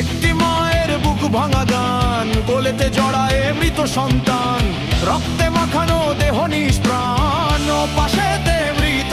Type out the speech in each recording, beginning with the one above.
একটি মায়ের বুক ভাঙা গান কোলেতে জড়ায় মৃত সন্তান, রক্তে মাখানো দেহ নিষ্প্রাণ পাশেতে মৃত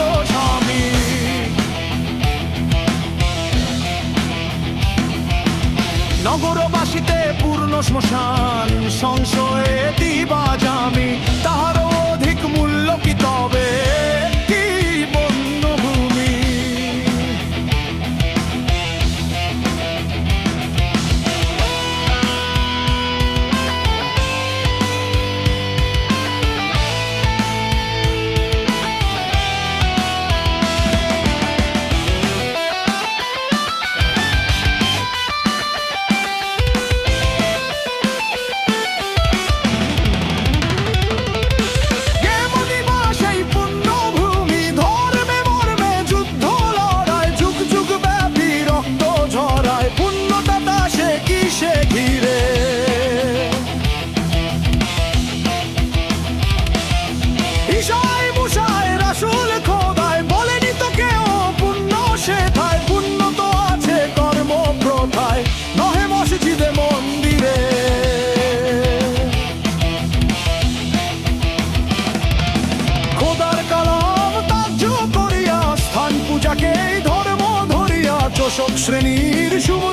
শাসক শ্রেণির শুভ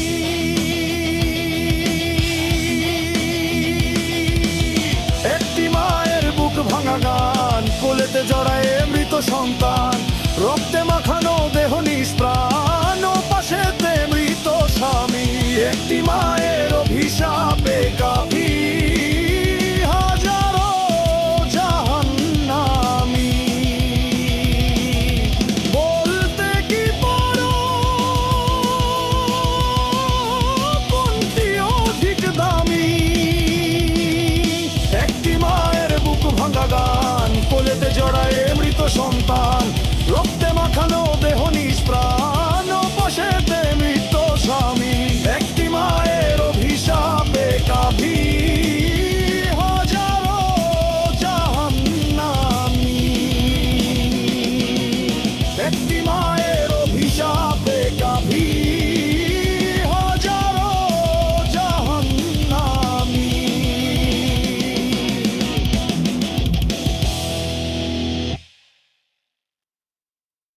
এতে জড়ায় মৃত সন্তান। সন্তান রক্তে মাখানো